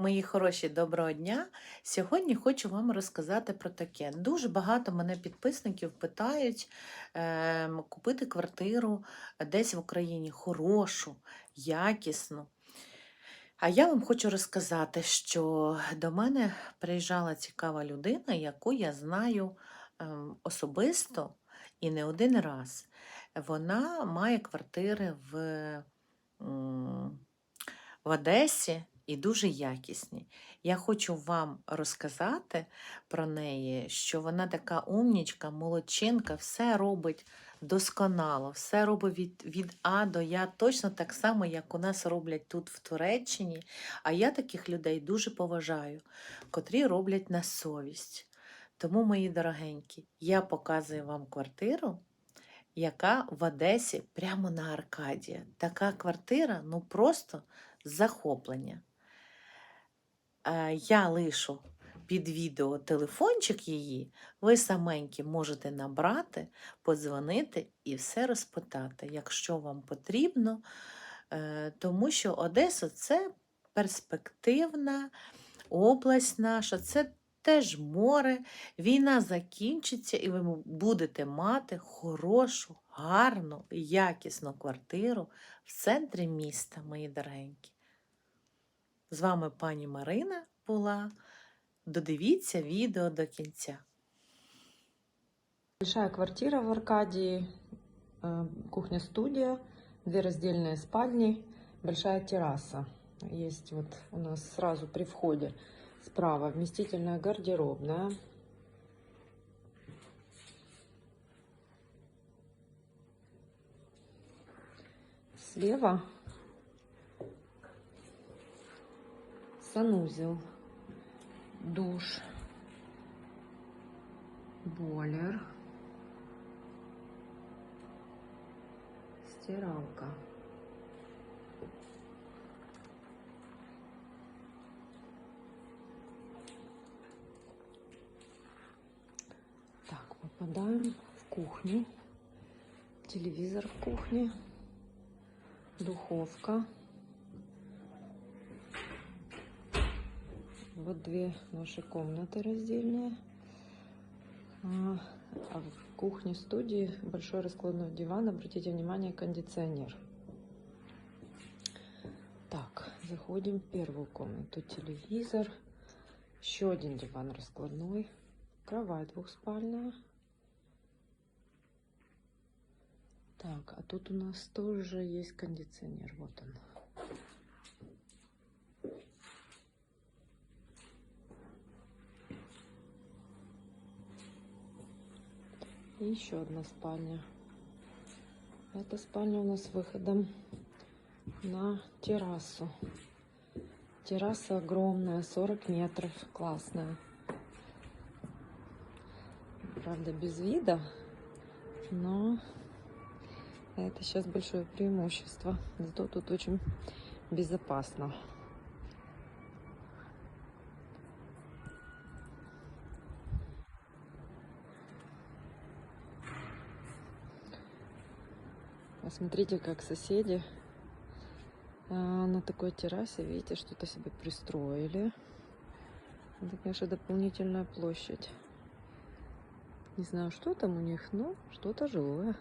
Мої хороші, доброго дня! Сьогодні хочу вам розказати про таке. Дуже багато мене підписників питають ем, купити квартиру десь в Україні хорошу, якісну. А я вам хочу розказати, що до мене приїжджала цікава людина, яку я знаю ем, особисто і не один раз. Вона має квартири в, в Одесі і дуже якісні. Я хочу вам розказати про неї, що вона така умнічка, молодчинка, все робить досконало, все робить від, від А до Я, точно так само, як у нас роблять тут в Туреччині. А я таких людей дуже поважаю, котрі роблять на совість. Тому, мої дорогенькі, я показую вам квартиру, яка в Одесі прямо на Аркадія. Така квартира, ну просто захоплення. Е, Я лишу під відео телефончик її, ви саменькі можете набрати, подзвонити і все розпитати, якщо вам потрібно, Е, тому що Одеса це перспективна область наша, це теж море. Війна закінчиться, і ви будете мати хорошу, гарну, якісну квартиру в центрі міста, мої дорогенькі. З вами пані Марина була. Додивіться відео до кінця. Большая квартира в Аркадии, э, кухня-студия, две раздельные спальни, большая терраса. Есть вот у нас сразу при входе справа вместительная гардеробная. Слева санузел, душ, бойлер, стиралка. Так, попадаем в кухню. Телевизор в кухне. Духовка. Вот две наши комнаты раздельные. А а в кухне студии большой раскладной диван. Обратите внимание, кондиционер. Так, заходим в первую комнату. Телевизор. Еще один диван раскладной. Кровать двухспальная. Так, а тут у нас тоже есть кондиционер. Вот он. И еще одна спальня. Эта спальня у нас с выходом на террасу. Терраса огромная, 40 метров, классная. Правда, без вида, но это сейчас большое преимущество. Зато тут очень безопасно. Посмотрите, как соседи а, на такой террасе, видите, что-то себе пристроили. Это, конечно, дополнительная площадь. Не знаю, что там у них, но что-то жилое.